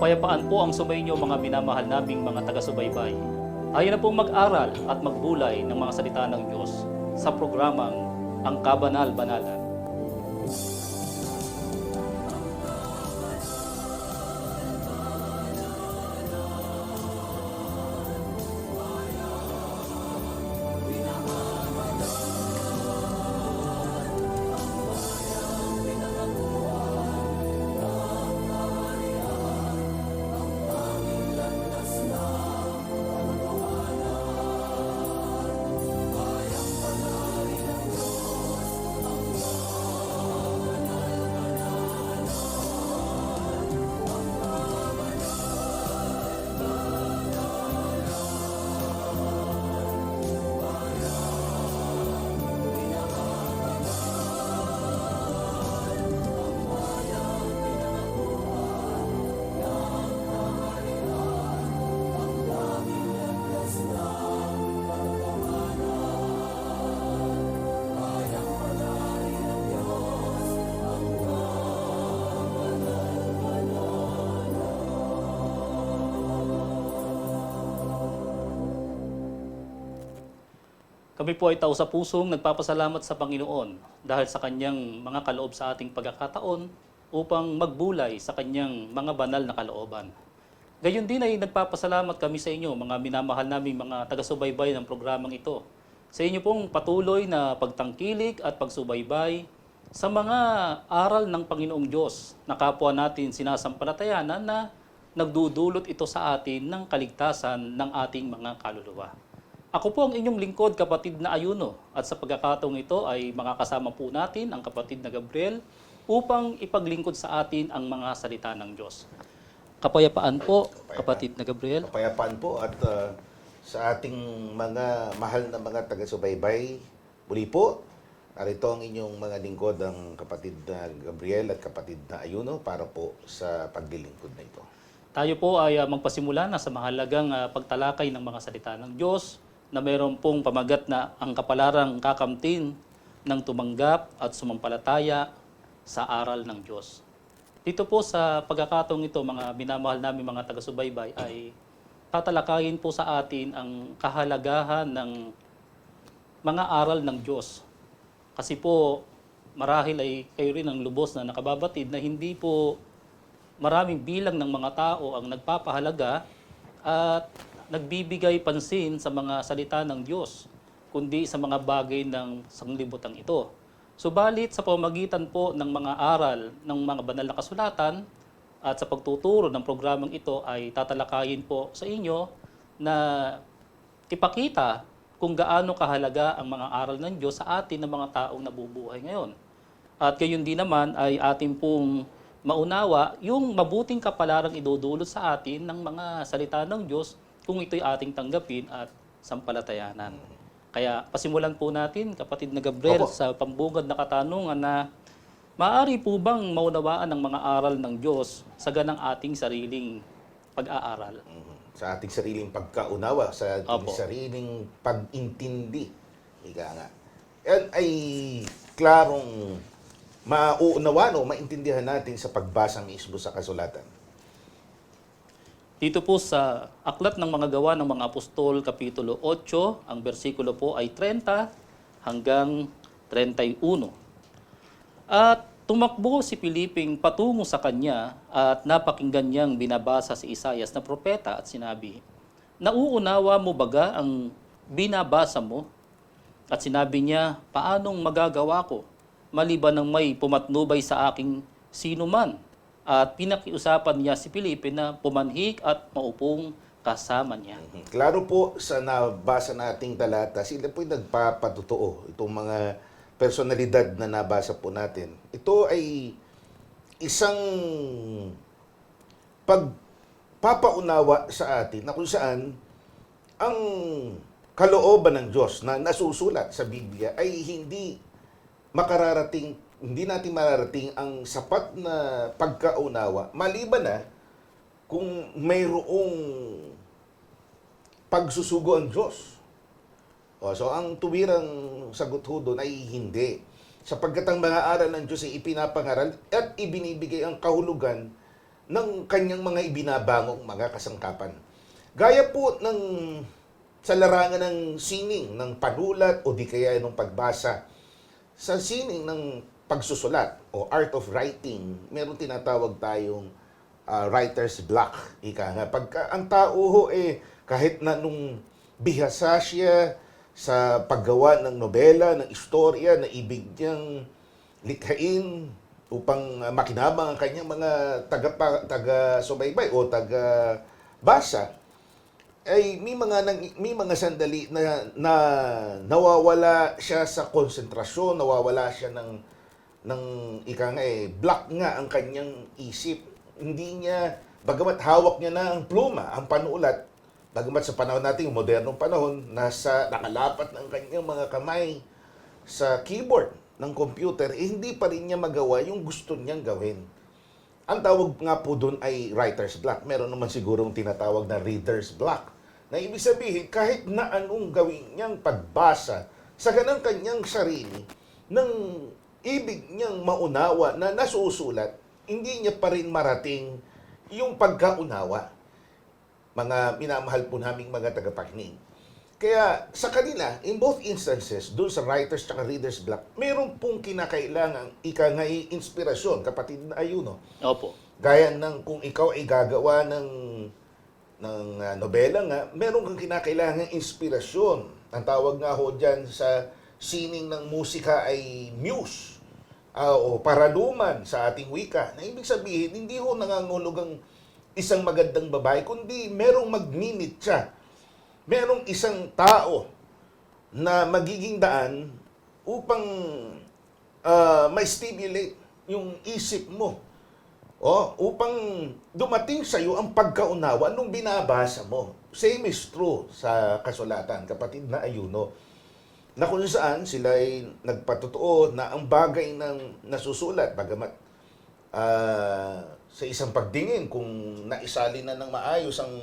Kapayapaan po ang sumainyo mga minamahal naming mga taga-subaybay. Tayo na pong mag-aral at magbulay ng mga salita ng Diyos sa programang Ang Kabanal-Banalan. Kami po ay tao sa pusong nagpapasalamat sa Panginoon dahil sa kanyang mga kaloob sa ating pagkakataon upang magbulay sa kanyang mga banal na kalooban. Gayon din ay nagpapasalamat kami sa inyo, mga minamahal naming mga taga-subaybay ng programang ito. Sa inyo pong patuloy na pagtangkilik at pagsubaybay sa mga aral ng Panginoong Diyos na kapwa natin sinasampalatayanan na nagdudulot ito sa atin ng kaligtasan ng ating mga kaluluwa. Ako po ang inyong lingkod, kapatid na Ayuno. At sa pagkakataong ito ay makakasama po natin ang kapatid na Gabriel upang ipaglingkod sa atin ang mga salita ng Diyos. Kapayapaan po, kapatid na Gabriel. Kapayapaan po at uh, sa ating mga mahal na mga taga-subaybay, muli po, narito ang inyong mga lingkod, ang kapatid na Gabriel at kapatid na Ayuno para po sa paglilingkod na ito. Tayo po ay uh, magpasimula na sa mahalagang uh, pagtalakay ng mga salita ng Diyos na mayroon pong pamagat na ang kapalarang kakamtin ng tumanggap at sumampalataya sa aral ng Diyos. Dito po sa pagkakataong ito, mga minamahal namin mga taga-subaybay, ay tatalakayin po sa atin ang kahalagahan ng mga aral ng Diyos. Kasi po, marahil ay kayo rin ang lubos na nakababatid na hindi po maraming bilang ng mga tao ang nagpapahalaga at nagbibigay pansin sa mga salita ng Diyos, kundi sa mga bagay ng sanglibutan ito. Subalit sa pamagitan po ng mga aral ng mga banal na kasulatan at sa pagtuturo ng programang ito ay tatalakayin po sa inyo na ipakita kung gaano kahalaga ang mga aral ng Diyos sa atin ng mga taong nabubuhay ngayon. At gayon din naman ay atin pong maunawa yung mabuting kapalarang idudulot sa atin ng mga salita ng Diyos kung ito'y ating tanggapin at sampalatayanan. Kaya pasimulan po natin, kapatid na Gabriel, Opo. sa pambungad na katanungan na maaari po bang maunawaan ng mga aral ng Diyos sa ganang ating sariling pag-aaral? Mhm. Sa ating sariling pagkaunawa, sa ating Opo. sariling pag-intindi. Ika nga. Yan ay klarong mauunawan o maintindihan natin sa pagbasa mismo sa kasulatan. Dito po sa Aklat ng mga Gawa ng mga Apostol, Kapitulo 8, ang bersikulo po ay 30 hanggang 31. At tumakbo si Piliping patungo sa kanya at napakinggan niyang binabasa si Isayas na propeta at sinabi, Nauunawa mo baga ang binabasa mo? At sinabi niya, paanong magagawa ko? Maliban ng may pumatnubay sa aking sino man. At pinakiusapan niya si Felipe na pumanhik at maupong kasama niya. Mhm. Klaro po sa nabasa nating talata, sila po'y nagpapatotoo. Itong mga personalidad na nabasa po natin. Ito ay isang pagpapaunawa sa atin na kung saan ang kalooban ng Diyos na nasusulat sa Biblia ay hindi makararating, hindi natin mararating ang sapat na pagkaunawa maliban na kung mayroong pagsusugo ang Diyos. O, so ang tuwirang sagot ho doon ay hindi. Sapagkat ang mga aral ng Diyos ay ipinapangaral at ibinibigay ang kahulugan ng kanyang mga ibinabangong mga kasangkapan. Gaya po ng sa larangan ng sining, ng panulat o di kaya ng pagbasa. Sa sining ng pagsusulat o art of writing, meron tinatawag tayong ah, writer's block. Ika nga, pagka ang tao ho eh, kahit na nung bihasa siya sa paggawa ng nobela, ng istorya, na ibig niyang likhain upang ah, makinabang ang kanyang mga taga, taga subaybay o taga basa ay may mga nang, may mga sandali na, na nawawala siya sa konsentrasyon, nawawala siya ng ng ika nga eh, block nga ang kanyang isip. Hindi niya, bagamat hawak niya na ang pluma, ang panulat, bagamat sa panahon natin, modernong panahon, nasa nakalapat ng kanyang mga kamay sa keyboard ng computer, eh, hindi pa rin niya magawa yung gusto niyang gawin. Ang tawag nga po doon ay writer's block. Meron naman sigurong tinatawag na reader's block. Na ibig sabihin, kahit na anong gawin niyang pagbasa sa ganang kanyang sarili, ng ibig niyang maunawa na nasusulat, hindi niya pa rin marating yung pagkaunawa. Mga minamahal po naming mga tagapakinig. Kaya sa kanila, in both instances, doon sa writer's at reader's block, meron pong kinakailangan ika nga inspirasyon, kapatid na ayuno. Opo. Gaya ng kung ikaw ay gagawa ng ng ah, nobela nga, meron kang kinakailangan inspirasyon. Ang tawag nga ho dyan sa sining ng musika ay muse ah, o paraduman sa ating wika. Na ibig sabihin, hindi ho nangangulog ang isang magandang babae, kundi merong magninit siya. Merong isang tao na magiging daan upang ah, ma-stimulate yung isip mo. O, upang dumating sa iyo ang pagkaunawa nung binabasa mo. Same is true sa kasulatan, kapatid na ayuno. Na kung saan sila ay nagpatotoo na ang bagay ng nasusulat, bagamat ah, sa isang pagdingin, kung naisali na ng maayos ang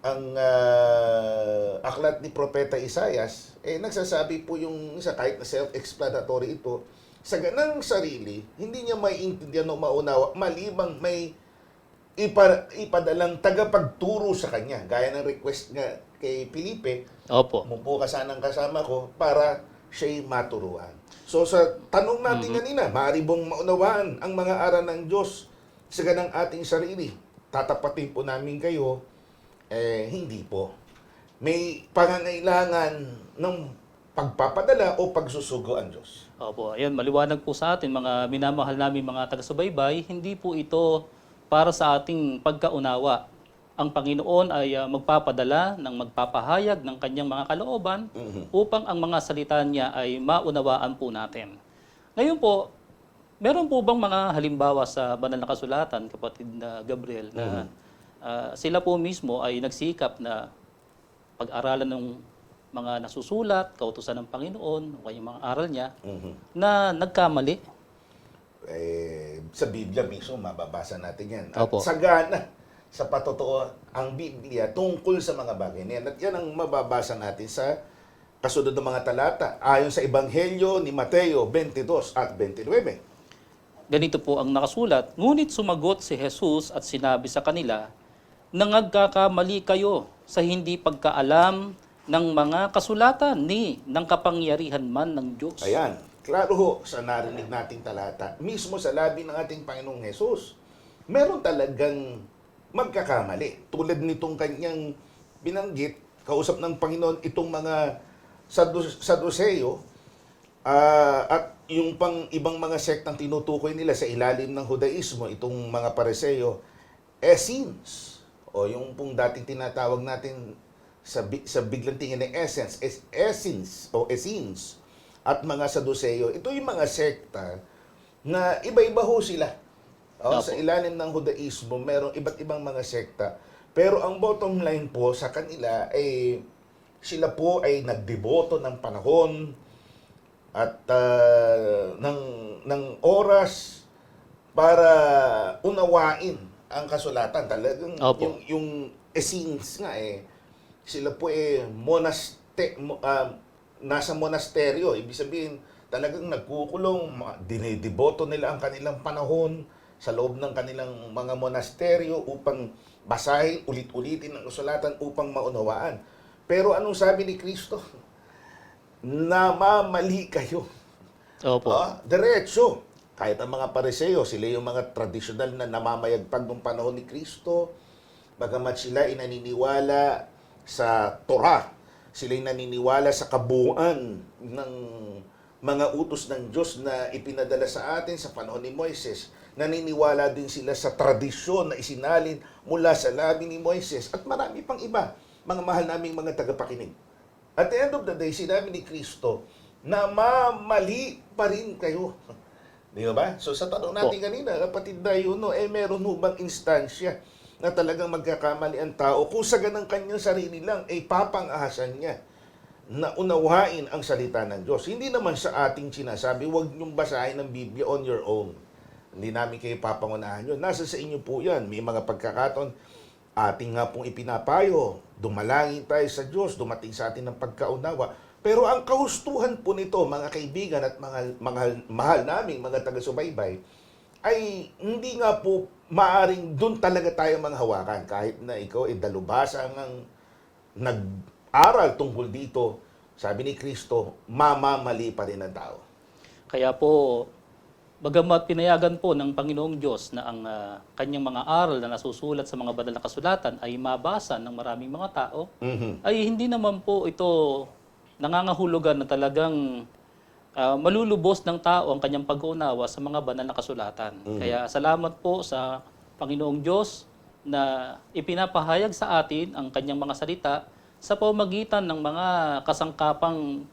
ang ah, aklat ni Propeta Isayas, eh nagsasabi po yung isa kahit na self-explanatory ito, sa ganang sarili, hindi niya maiintindihan o maunawa, malibang may ipa, ipadalang tagapagturo sa kanya. Gaya ng request nga kay Felipe, Opo. Umupo ka sanang kasama ko para siya'y maturuan. So sa tanong natin kanina, maaari bang maunawaan ang mga aral ng Diyos sa ganang ating sarili? Tatapatin po namin kayo, eh hindi po. May pangangailangan ng pagpapadala o pagsusugo ang Diyos. Opo, ayan, maliwanag po sa atin, mga minamahal namin mga taga-subaybay, hindi po ito para sa ating pagkaunawa. Ang Panginoon ay ah, magpapadala ng magpapahayag ng kanyang mga kalooban upang ang mga salita niya ay maunawaan po natin. Ngayon po, meron po bang mga halimbawa sa banal na kasulatan, kapatid na Gabriel, na ah, sila po mismo ay nagsikap na pag-aralan ng mga nasusulat, kautusan ng Panginoon, o kanyang mga aral niya, na nagkamali. Eh, sa Biblia mismo, mababasa natin yan. At Opo. sagana sa patotoo ang Biblia tungkol sa mga bagay na yan. At yan ang mababasa natin sa kasunod ng mga talata ayon sa Ebanghelyo ni Mateo 22 at 29. Ganito po ang nakasulat, Ngunit sumagot si Jesus at sinabi sa kanila, Nangagkakamali kayo sa hindi pagkaalam ng mga kasulatan ni ng kapangyarihan man ng Diyos. Ayan, klaro ho sa narinig nating talata, mismo sa labi ng ating Panginoong Jesus, meron talagang magkakamali. Tulad nitong kanyang binanggit, kausap ng Panginoon itong mga Saduceo, ah, at yung pang ibang mga sektang tinutukoy nila sa ilalim ng Judaismo, itong mga Pareseo, Essenes, o yung pong dating tinatawag natin sa, sa biglang tingin ng essence, es, essence o Essenes, at mga Saduceo, ito yung mga sekta na iba-iba ho sila. O, Opo. sa ilalim ng Judaismo, merong iba't ibang mga sekta. Pero ang bottom line po sa kanila ay sila po ay nagdeboto ng panahon at ah, ng ng oras para unawain ang kasulatan. Talagang Opo. yung yung essence nga eh sila po eh monaste mo- ah, nasa monasteryo, ibig sabihin talagang nagkukulong, dinideboto nila ang kanilang panahon sa loob ng kanilang mga monasteryo upang basahin, ulit-ulitin ang kasulatan upang maunawaan. Pero anong sabi ni Kristo? Namamali kayo. Opo. Ah, diretso. Kahit ang mga pariseo, sila yung mga tradisyonal na namamayagpag ng panahon ni Kristo, bagamat sila ay naniniwala sa Torah, sila ay naniniwala sa kabuuan ng mga utos ng Diyos na ipinadala sa atin sa panahon ni Moises. Naniniwala din sila sa tradisyon na isinalin mula sa labi ni Moises at marami pang iba, mga mahal naming mga tagapakinig. At the end of the day, sinabi ni Kristo na mamali pa rin kayo. Di ba? So sa tanong natin kanina, kapatid na yun, no, eh meron ho bang instansya na talagang magkakamali ang tao kung sa ganang kanyang sarili lang, eh papangahasan niya na unawain ang salita ng Diyos. Hindi naman sa ating sinasabi, huwag niyong basahin ng Biblia on your own. Hindi namin kayo papangunahan yun. Nasa sa inyo po yan. May mga pagkakataon, ating nga pong ipinapayo, dumalangin tayo sa Diyos, dumating sa atin ng pagkaunawa. Pero ang kahustuhan po nito, mga kaibigan at mga, mga mahal naming mga taga-subaybay, ay hindi nga po maaring doon talaga tayo manghawakan kahit na ikaw ay dalubhasa ang nag-aral tungkol dito. Sabi ni Kristo, mamamali pa rin ang tao. Kaya po, bagamat pinayagan po ng Panginoong Diyos na ang ah, kanyang mga aral na nasusulat sa mga banal na kasulatan ay mabasa ng maraming mga tao, Mhm. ay hindi naman po ito nangangahulugan na talagang ah, malulubos ng tao ang kanyang pag-uunawa sa mga banal na kasulatan. Kaya salamat po sa Panginoong Diyos na ipinapahayag sa atin ang kanyang mga salita sa pamagitan ng mga kasangkapang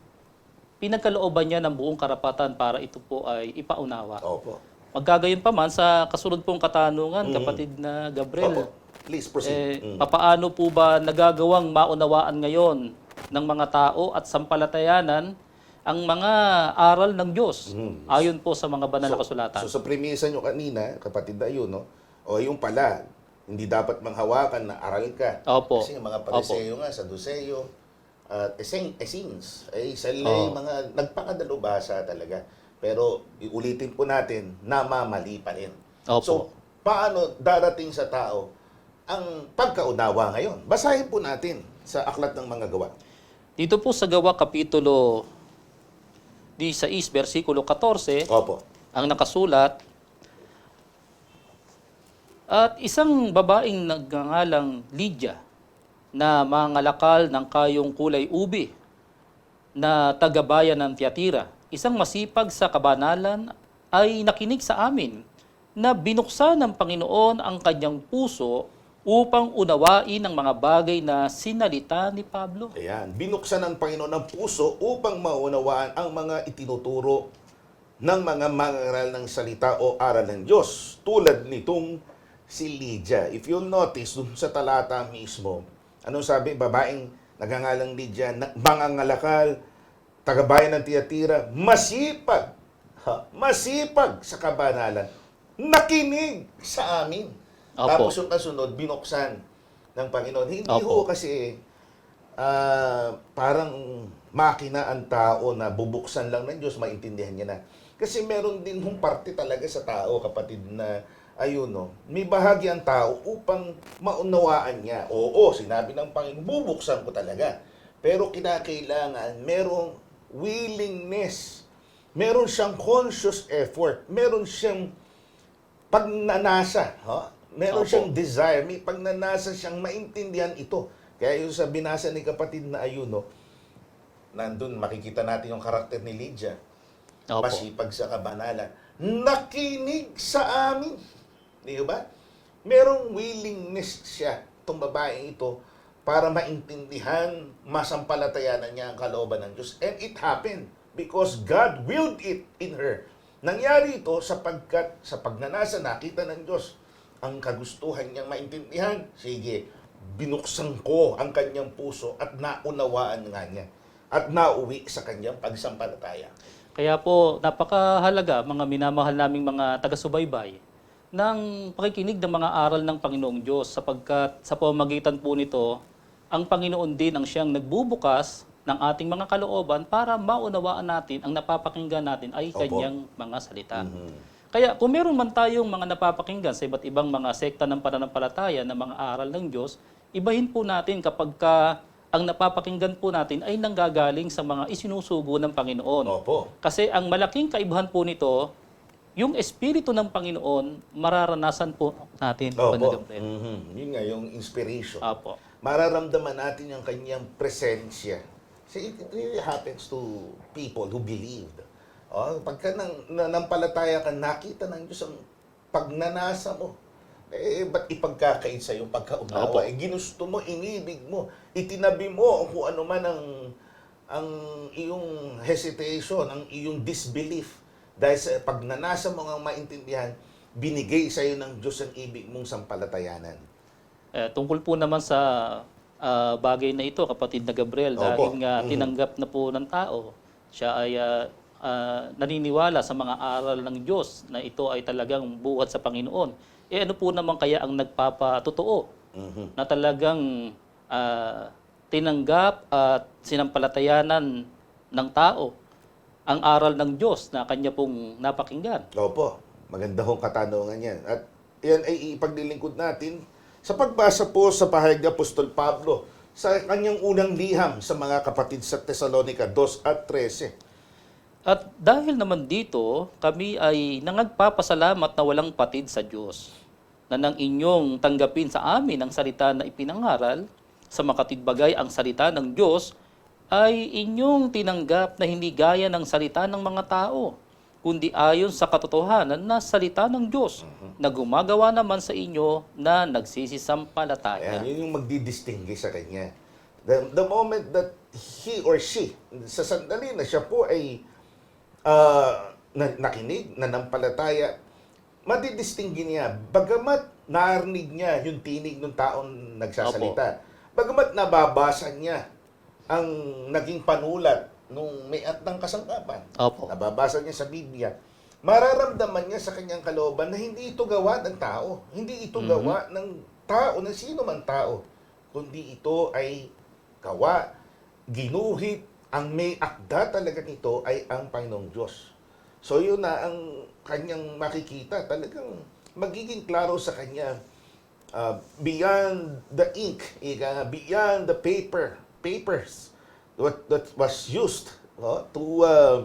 pinagkalooban niya ng buong karapatan para ito po ay ipaunawa. Opo. Magkagayon pa man sa kasunod pong katanungan, kapatid na Gabriel, Opo. Please proceed. eh, papaano po ba nagagawang maunawaan ngayon ng mga tao at sampalatayanan ang mga aral ng Diyos ayon po sa mga banal na kasulatan? So sa premisa nyo kanina, kapatid na yun, no? o yung pala, hindi dapat manghawakan na aral ka. Opo. Kasi yung mga pariseo nga, sa Duceo, at Esing, Esings, ay sila Oo. yung mga nagpakadalubhasa talaga. Pero iulitin po natin, namamali pa rin. Opo. So, paano darating sa tao ang pagkaunawa ngayon? Basahin po natin sa Aklat ng Mga Gawa. Dito po sa Gawa Kapitulo 16, versikulo 14, Opo. ang nakasulat, At isang babaeng nagngangalang Lydia na mangalakal ng kayong kulay ubi na tagabayan ng Tiatira, isang masipag sa kabanalan ay nakinig sa amin na binuksan ng Panginoon ang kanyang puso upang unawain ang mga bagay na sinalita ni Pablo. Ayan, binuksan ng Panginoon ang puso upang maunawaan ang mga itinuturo ng mga mangaral ng salita o aral ng Diyos. Tulad nitong si Lydia. If you'll notice, dun sa talata mismo, anong sabi? Babaeng nagangalang Lydia, mangangalakal, tagabayan ng Tiatira, masipag, ha, masipag sa kabanalan, nakinig sa amin. Opo. Tapos yung kasunod, binuksan ng Panginoon. Hindi Opo. ho kasi ah, parang makina ang tao na bubuksan lang ng Diyos, maintindihan niya na. Kasi meron din hong parte talaga sa tao, kapatid, na ayun, no, may bahagi ang tao upang maunawaan niya. Oo, sinabi ng Panginoon, bubuksan ko talaga. Pero kinakailangan merong willingness. Meron siyang conscious effort. Meron siyang pagnanasa. Ha? Meron Opo. siyang desire. May pagnanasa siyang maintindihan ito. Kaya yung sa binasa ni kapatid na ayuno, nandun makikita natin yung karakter ni Lydia. Opo. Masipag sa kabanalan. Nakinig sa amin. Di ba? Merong willingness siya, itong babaeng ito, para maintindihan, masampalatayanan niya ang kalooban ng Diyos. And it happened because God willed it in her. Nangyari ito sapagkat sa pagnanasa nakita ng Diyos ang kagustuhan niyang maintindihan. Sige, binuksan ko ang kanyang puso at naunawaan nga niya at nauwi sa kanyang pagsampalataya. Kaya po, napakahalaga mga minamahal naming mga taga-subaybay ng pakikinig ng mga aral ng Panginoong Diyos sapagkat sa pamamagitan po nito, ang Panginoon din ang siyang nagbubukas ng ating mga kalooban para maunawaan natin ang napapakinggan natin ay Opo. kanyang mga salita. Mhm. Kaya kung meron man tayong mga napapakinggan sa iba't ibang mga sekta ng pananampalataya na mga aral ng Diyos, ibahin po natin kapag ka ang napapakinggan po natin ay nanggagaling sa mga isinusugo ng Panginoon. Opo. Kasi ang malaking kaibahan po nito, yung Espiritu ng Panginoon, mararanasan po natin. Opo. Mhm. Yun nga, yung inspiration. Apo. Mararamdaman natin yung kanyang presensya. See, it really happens to people who believed. Oh, pagka nang, nanampalataya ka, nakita ng Diyos ang pagnanasa mo. Eh, ba't ipagkakaisa yung Opo. pagkaunawa? Eh, ginusto mo, inibig mo, itinabi mo kung ano man ang ang iyong hesitation, ang iyong disbelief. Dahil sa pagnanasa mo ang maintindihan, binigay sa iyo ng Diyos ang ibig mong sampalatayanan. Eh, tungkol po naman sa ah, bagay na ito, kapatid na Gabriel, Opo. dahil nga Mhm. tinanggap na po ng tao, siya ay ah, ah, naniniwala sa mga aral ng Diyos na ito ay talagang buhat sa Panginoon. Eh ano po naman kaya ang nagpapatotoo Mhm. na talagang ah, tinanggap at sinampalatayanan ng tao ang aral ng Diyos na kanya pong napakinggan? Opo, maganda hong katanungan yan. At yan ay ipaglilingkod natin sa pagbasa po sa pahayag ni Apostol Pablo sa kanyang unang liham sa mga kapatid sa Thessalonica 2 at 13. At dahil naman dito, kami ay nangagpapasalamat na walang patid sa Diyos na nang inyong tanggapin sa amin ang salita na ipinangaral, sa makatidbagay ang salita ng Diyos, ay inyong tinanggap na hindi gaya ng salita ng mga tao, kundi ayon sa katotohanan na salita ng Diyos, na gumagawa naman sa inyo na nagsisisampalataya. Ayan, yun yung magdidistinguish sa kanya. The, the moment that he or she, sa sandali na siya po ay ah, na, nakinig, nanampalataya, madidistinggi niya. Bagamat narinig niya yung tinig ng taong nagsasalita. Bagamat nababasa niya ang naging panulat nung may at ng kasangkapan. Opo. Nababasa niya sa Biblia. Mararamdaman niya sa kanyang kalooban na hindi ito gawa ng tao. Hindi ito Mhm. gawa ng tao, ng sino man tao. Kundi ito ay gawa, ginuhit, ang may akda talaga nito ay ang Panginoong Diyos. So yun na ang kanyang makikita. Talagang magiging klaro sa kanya uh, beyond the ink, ika beyond the paper, papers what that was used oh, to uh,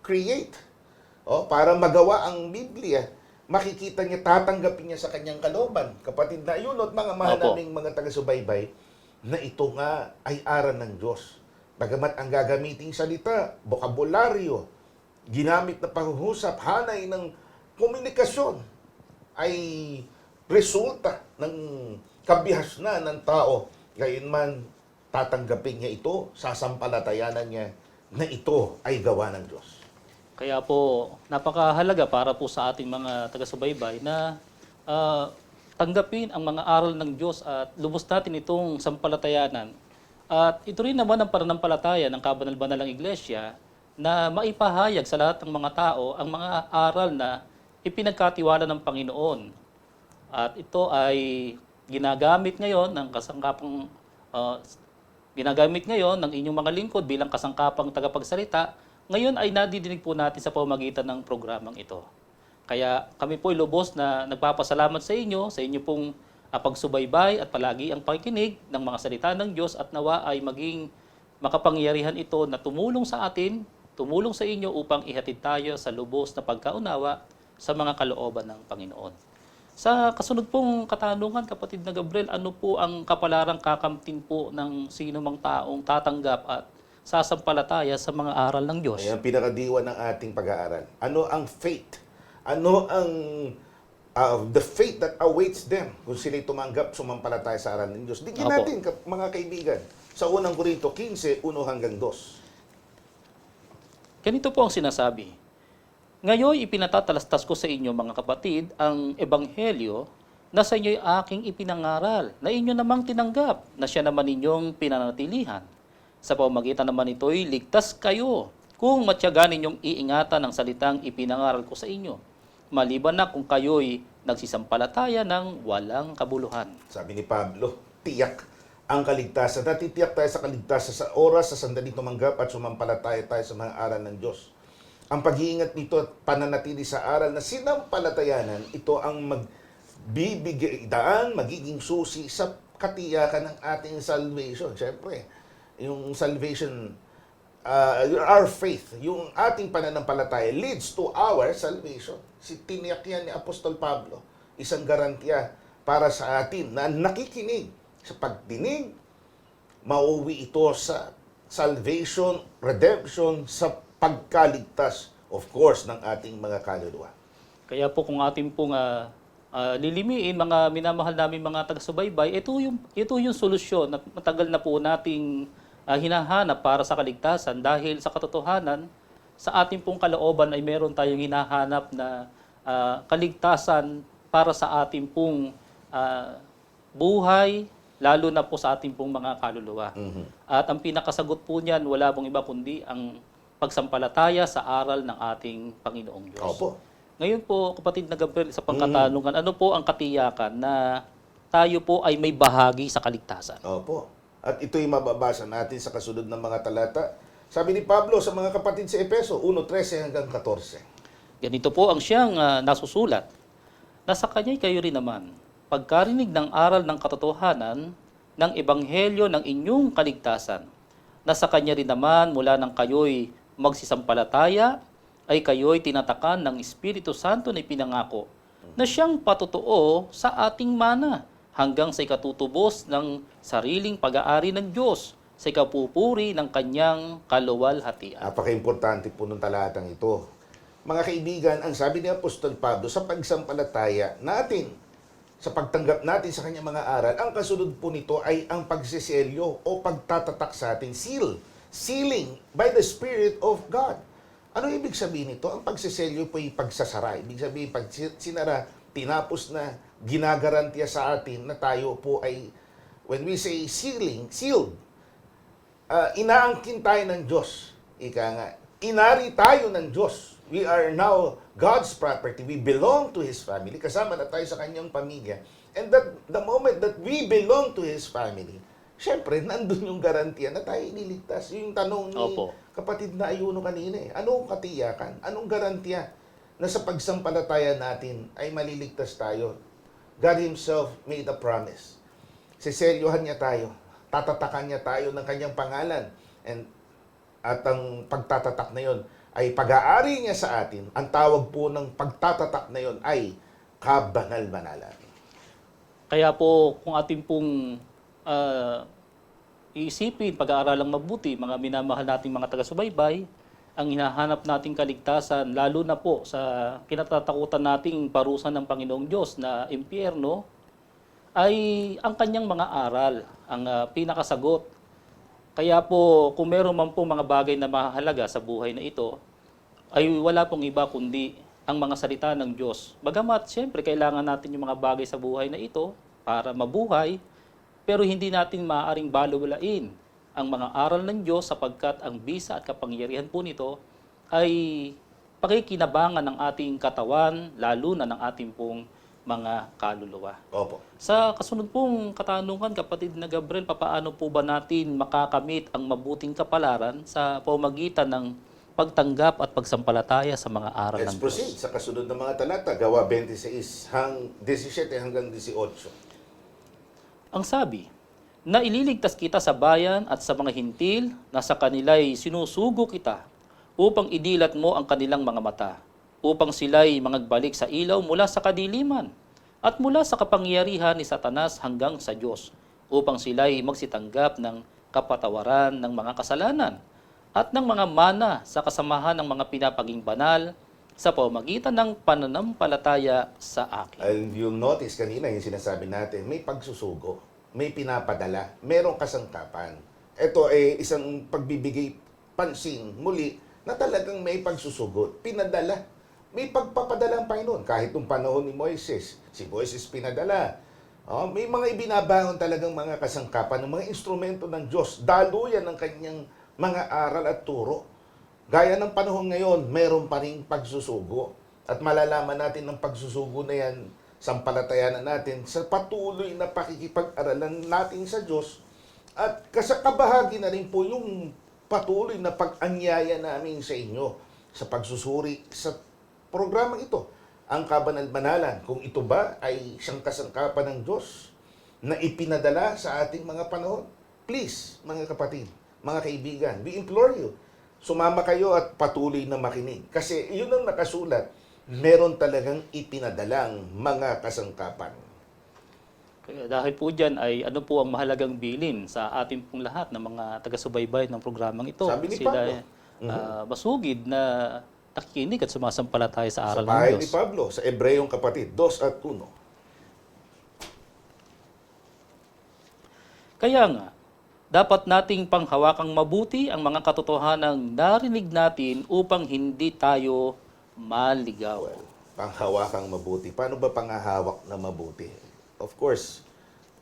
create oh, para magawa ang Biblia, makikita niya, tatanggapin niya sa kanyang kaloban. Kapatid na yun, at mga mahal naming mga taga-subaybay, na ito nga ay aral ng Diyos. Bagamat ang gagamiting salita, bokabularyo, ginamit na panghuhusap, hanay ng komunikasyon, ay resulta ng kabihas na ng tao. Gayunman, tatanggapin niya ito, sasampalatayanan niya na ito ay gawa ng Diyos. Kaya po, napakahalaga para po sa ating mga taga-subaybay na ah, tanggapin ang mga aral ng Diyos at lubos natin itong sampalatayanan. At ito rin naman ang pananampalataya ng kabanal-banalang iglesia na maipahayag sa lahat ng mga tao ang mga aral na ipinagkatiwala ng Panginoon. At ito ay ginagamit ngayon ng kasangkapang ah, ginagamit ngayon ng inyong mga lingkod bilang kasangkapang tagapagsalita, ngayon ay nadidinig po natin sa pamamagitan ng programang ito. Kaya kami po ay lubos na nagpapasalamat sa inyo, sa inyo pong pagsubaybay at palagi ang pakikinig ng mga salita ng Diyos at nawa ay maging makapangyarihan ito na tumulong sa atin, tumulong sa inyo upang ihatid tayo sa lubos na pagkaunawa sa mga kalooban ng Panginoon. Sa kasunod pong katanungan, kapatid na Gabriel, ano po ang kapalarang kakamtin po ng sino mang taong tatanggap at sasampalataya sa mga aral ng Diyos? Ayan ang pinakadiwa ng ating pag-aaral. Ano ang faith? Ano ang uh, the faith that awaits them kung sila'y tumanggap, sumampalataya sa aral ng Diyos. Digin Opo. natin, mga kaibigan, sa unang Korinto 15, 1 hanggang 2. Ganito po ang sinasabi. Ngayon ipinatatalastas ko sa inyo mga kapatid ang ebanghelyo na sa inyo'y aking ipinangaral, na inyo namang tinanggap, na siya naman inyong pinanatilihan. Sa pamamagitan naman ito'y ligtas kayo kung matyaga ninyong iingatan ang salitang ipinangaral ko sa inyo. Maliban na kung kayo'y nagsisampalataya ng walang kabuluhan. Sabi ni Pablo, tiyak ang kaligtasan. Natitiyak tayo sa kaligtasan sa oras, sa sandaling tumanggap at sumampalataya tayo sa mga aral ng Diyos. ang pag-iingat nito at pananatili sa aral na sinampalatayanan, ito ang magbibigay daan, magiging susi sa katiyakan ng ating salvation. Siyempre, yung salvation, uh, our faith, yung ating pananampalataya leads to our salvation. Si tiniyak yan ni Apostol Pablo, isang garantiya para sa atin na nakikinig sa pagdinig, mauwi ito sa salvation, redemption, sa pagkaligtas, of course, ng ating mga kaluluwa. Kaya po kung ating pong ah, ah, lilimiin, mga minamahal namin mga taga-subaybay, ito yung, ito yung solusyon na matagal na po nating ah, hinahanap para sa kaligtasan dahil sa katotohanan, sa ating pong kalooban ay meron tayong hinahanap na ah, kaligtasan para sa ating pong ah, buhay, lalo na po sa ating pong mga kaluluwa. At ang pinakasagot po niyan, wala pong iba kundi ang pagsampalataya sa aral ng ating Panginoong Diyos. Opo. Ngayon po, kapatid na Gabriel, sa pangkatanungan, ano po ang katiyakan na tayo po ay may bahagi sa kaligtasan? Opo. At ito'y mababasa natin sa kasunod ng mga talata. Sabi ni Pablo sa mga kapatid sa Epeso, 1.13 hanggang 14. Ganito po ang siyang ah, nasusulat. Nasa kanya'y kayo rin naman, pagkarinig ng aral ng katotohanan ng ebanghelyo ng inyong kaligtasan. Nasa kanya rin naman mula ng kayo'y magsisampalataya, ay kayo'y tinatakan ng Espiritu Santo na ipinangako na siyang patotoo sa ating mana hanggang sa ikatutubos ng sariling pag-aari ng Diyos sa ikapupuri ng kanyang kaluwalhatian. Napaka-importante po ng talatang ito. Mga kaibigan, ang sabi ni Apostol Pablo sa pagsampalataya natin, sa pagtanggap natin sa kanyang mga aral, ang kasunod po nito ay ang pagsiselyo o pagtatatak sa atin, seal, sealing by the Spirit of God. Ano ibig sabihin nito? Ang pagsiselyo po ay pagsasara. Ibig sabihin, pag sinara, tinapos na, ginagarantiya sa atin na tayo po ay, when we say sealing, sealed, Ah, inaangkin tayo ng Diyos. Ika nga, inari tayo ng Diyos. We are now God's property. We belong to His family. Kasama na tayo sa kanyang pamilya. And that the moment that we belong to His family, syempre, nandun yung garantiya na tayo iniligtas. Yung tanong ni Opo. kapatid na ayuno kanina eh. Anong katiyakan? Anong garantiya na sa pagsampalataya natin ay maliligtas tayo? God Himself made a promise. Siseryohan niya tayo. Tatatakan niya tayo ng kanyang pangalan. And at ang pagtatatak na yon ay pag-aari niya sa atin. Ang tawag po ng pagtatatak na yon ay kabanal-banalan. Kaya po, kung ating pong ah, iisipin, pag-aaralang mabuti, mga minamahal nating mga taga-subaybay, ang hinahanap nating kaligtasan, lalo na po sa kinatatakutan nating parusa ng Panginoong Diyos na impyerno, ay ang kanyang mga aral, ang ah, pinakasagot. Kaya po, kung meron man po mga bagay na mahalaga sa buhay na ito, ay wala pong iba kundi ang mga salita ng Diyos. Bagamat, siyempre, kailangan natin yung mga bagay sa buhay na ito para mabuhay, pero hindi natin maaaring balewalain ang mga aral ng Diyos sapagkat ang bisa at kapangyarihan po nito ay pakikinabangan ng ating katawan, lalo na ng ating pong mga kaluluwa. Opo. Sa kasunod pong katanungan, kapatid na Gabriel, papaano po ba natin makakamit ang mabuting kapalaran sa pamagitan ng pagtanggap at pagsampalataya sa mga aral Let's ng proceed Diyos? sa kasunod ng mga talata. Gawa 26 hang 17 hanggang 18. Ang sabi, na ililigtas kita sa bayan at sa mga hintil na sa kanila'y sinusugo kita upang idilat mo ang kanilang mga mata, upang sila'y mangagbalik sa ilaw mula sa kadiliman at mula sa kapangyarihan ni Satanas hanggang sa Diyos, upang sila'y magsitanggap ng kapatawaran ng mga kasalanan at ng mga mana sa kasamahan ng mga pinapaging banal sa pamagitan ng pananampalataya sa akin. And you'll notice kanina yung sinasabi natin, may pagsusugo, may pinapadala, merong kasangkapan. Ito ay isang pagbibigay pansin muli na talagang may pagsusugo, pinadala. May pagpapadala ang Panginoon. Kahit nung panahon ni Moises, si Moises pinadala. Oh, may mga ibinabangon talagang mga kasangkapan ng mga instrumento ng Diyos. Daluyan ng kanyang mga aral at turo. Gaya ng panahon ngayon, meron pa rin pagsusugo. At malalaman natin ng pagsusugo na yan, sampalatayanan natin sa patuloy na pakikipag-aralan natin sa Diyos at kasakabahagi na rin po yung patuloy na pag-anyaya namin sa inyo sa pagsusuri sa programang ito. Ang kabanal-banalan, kung ito ba ay isang kasangkapan ng Diyos na ipinadala sa ating mga panahon. Please, mga kapatid, mga kaibigan, we implore you, sumama kayo at patuloy na makinig. Kasi yun ang nakasulat, meron talagang ipinadalang mga kasangkapan. Kaya dahil po dyan ay ano po ang mahalagang bilin sa ating pong lahat ng mga taga-subaybay ng programang ito. Sabi ni Sila Pablo. ah, masugid na nakikinig at sumasampalataya sa Sa aral ng bahay Diyos. ni Pablo, sa Ebreyong kapatid, 2 at 1. Kaya nga, dapat nating panghawakang mabuti ang mga katotohanang narinig natin upang hindi tayo maligaw. Panghawakang mabuti. Paano ba panghahawak na mabuti? Of course,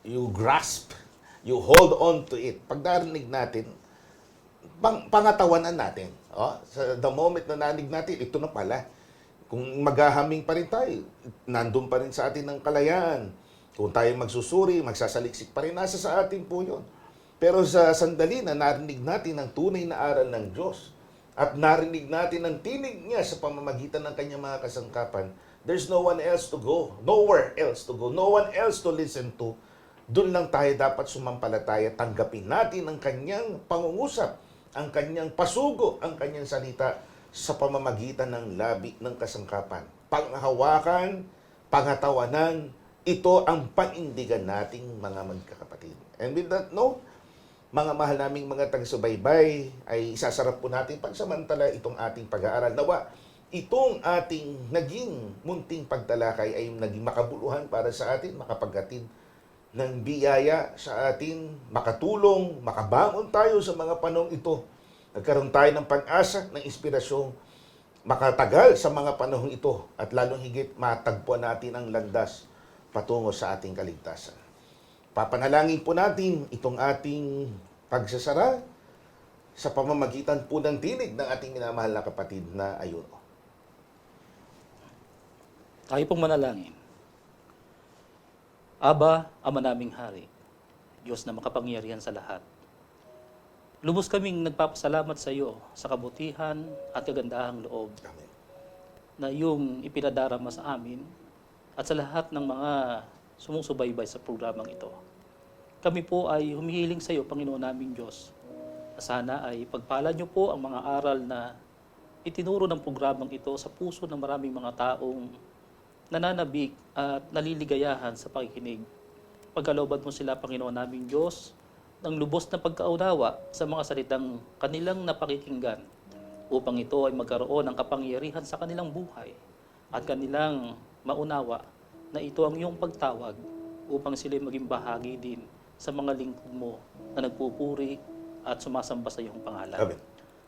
you grasp, you hold on to it. Pag narinig natin, pang, pangatawanan natin. Oh, sa the moment na narinig natin, ito na pala. Kung maghahaming pa rin tayo, nandun pa rin sa atin ang kalayaan. Kung tayo magsusuri, magsasaliksik pa rin, nasa sa atin po yun. Pero sa sandali na narinig natin ang tunay na aral ng Diyos at narinig natin ang tinig niya sa pamamagitan ng kanyang mga kasangkapan, there's no one else to go. Nowhere else to go. No one else to listen to. Doon lang tayo dapat sumampalataya. Tanggapin natin ang kanyang pangungusap, ang kanyang pasugo, ang kanyang salita sa pamamagitan ng labi ng kasangkapan. Panghawakan, pangatawanan, ito ang panindigan nating mga magkakapatid. And with that note, mga mahal naming mga taga-subaybay, ay isasarap po natin pansamantala itong ating pag-aaral. Nawa, itong ating naging munting pagtalakay ay naging makabuluhan para sa atin, makapaghatid ng biyaya sa atin, makatulong, makabangon tayo sa mga panong ito. Nagkaroon tayo ng pag-asa, ng inspirasyong makatagal sa mga panahong ito at lalong higit matagpuan natin ang landas patungo sa ating kaligtasan. Papanalangin po natin itong ating pagsasara sa pamamagitan po ng tinig ng ating minamahal na kapatid na ayuno. Tayo pong manalangin. Aba, Ama naming Hari, Diyos na makapangyarihan sa lahat. Lubos kaming nagpapasalamat sa iyo sa kabutihan at kagandahang loob Amen. na iyong ipinadarama sa amin at sa lahat ng mga sumusubaybay sa programang ito. Kami po ay humihiling sa iyo, Panginoon naming Diyos, na sana ay pagpala niyo po ang mga aral na itinuro ng programang ito sa puso ng maraming mga taong nananabik at naliligayahan sa pakikinig. Pagkalooban mo sila, Panginoon naming Diyos, ng lubos na pagkaunawa sa mga salitang kanilang napakikinggan upang ito ay magkaroon ng kapangyarihan sa kanilang buhay at kanilang maunawa na ito ang iyong pagtawag upang sila maging bahagi din sa mga lingkod mo na nagpupuri at sumasamba sa iyong pangalan. Amen.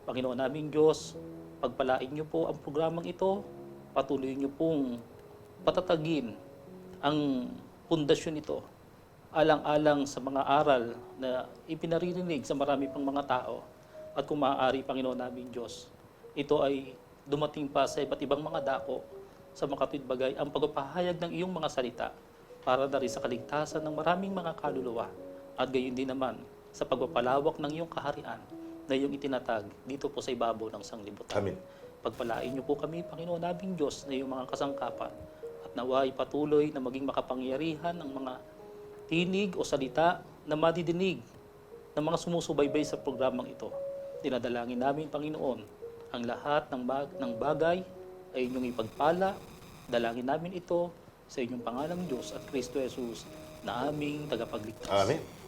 Panginoon naming Diyos, pagpalain niyo po ang programang ito, patuloy niyo pong patatagin ang pundasyon nito. Alang-alang sa mga aral na ipinaririnig sa marami pang mga tao. At kung maaari, Panginoon namin Diyos, ito ay dumating pa sa iba't ibang mga dako. Sa makatwid bagay ang pagpapahayag ng iyong mga salita para na rin sa kaligtasan ng maraming mga kaluluwa at gayon din naman sa pagpapalawak ng iyong kaharian na iyong itinatag dito po sa ibabaw ng sanglibutan. Amen. Pagpalain niyo po kami, Panginoon naming Diyos, na iyong mga kasangkapan at naway patuloy na maging makapangyarihan ng mga tinig o salita na madidinig ng mga sumusubaybay sa programang ito. Dinadalangin namin, Panginoon, ang lahat ng, bag- ng bagay ay inyong ipagpala. Dalangin namin ito sa inyong pangalang Diyos at Kristo Jesus na aming tagapagligtas. Amen.